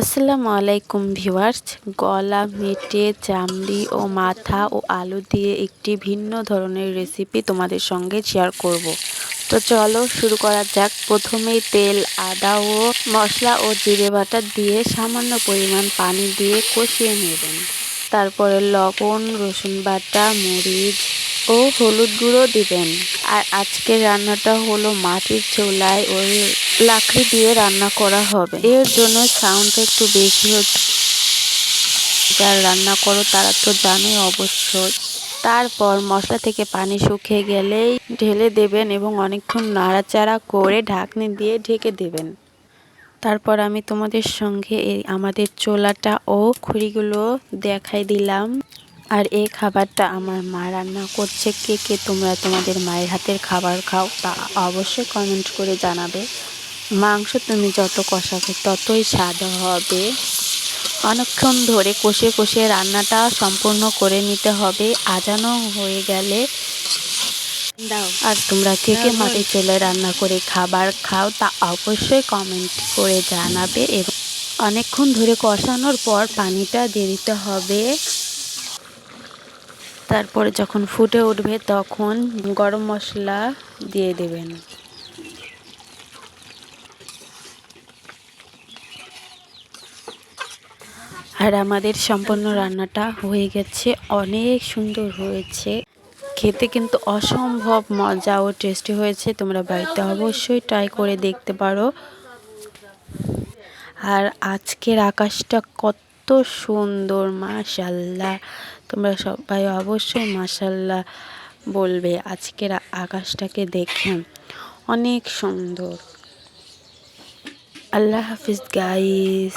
আসসালামু আলাইকুম ভিউয়ার্স। গলা মেটে চামড়ি ও মাথা ও আলু দিয়ে একটি ভিন্ন ধরনের রেসিপি তোমাদের সঙ্গে শেয়ার করব। তো চলো শুরু করা যাক। প্রথমেই তেল, আদা ও মশলা ও জিরে বাটা দিয়ে সামান্য পরিমাণ পানি দিয়ে কষিয়ে নেবেন। তারপরে লবণ, রসুন বাটা, মরিচ ও হলুদ গুঁড়ো দিবেন। আর আজকের রান্নাটা হলো মাটির চুলায় ওই লাকড়ি দিয়ে রান্না করা হবে। এর জন্য সাউন্ডটা একটু বেশি হচ্ছে। যারা রান্না করো, তারা তো জানোই অবশ্যই। তারপর মশলা থেকে পানি শুকিয়ে গেলেই ঢেলে দেবেন এবং অনেকক্ষণ নাড়াচাড়া করে ঢাকনি দিয়ে ঢেকে দেবেন। তারপর আমি তোমাদের সঙ্গে এই আমাদের চোলাটা ও খুঁড়িগুলো দেখাই দিলাম। আর এই খাবারটা আমার মা রান্না করছে। কে কে তোমরা তোমাদের মায়ের হাতের খাবার খাও তা অবশ্যই কমেন্ট করে জানাবে। মাংস তুমি যত কষাবে ততই স্বাদ হবে। অনেকক্ষণ ধরে কষে কষে রান্নাটা সম্পূর্ণ করে নিতে হবে। আজানো হয়ে গেলে দাও। আর তোমরা কে কে মাটির চুলে রান্না করে খাবার খাও তা অবশ্যই কমেন্ট করে জানাবে এবং অনেকক্ষণ ধরে কষানোর পর পানিটা দিয়ে দিতে হবে। তারপরে যখন ফুটে উঠবে তখন গরম মশলা দিয়ে দেবেন। আর আমাদের সম্পূর্ণ রান্নাটা হয়ে গেছে, অনেক সুন্দর হয়েছে। খেতে কিন্তু অসম্ভব মজা ও টেস্টি হয়েছে, তোমরা বাড়িতে অবশ্যই ট্রাই করে দেখতে পারো। আর আজকের আকাশটা কত সুন্দর মাশাল্লাহ তোমরা সবাই অবশ্যই মাশাল্লাহ বলবে আজকের আকাশটাকে দেখে। অনেক সুন্দর। আল্লাহ হাফিজ গাইস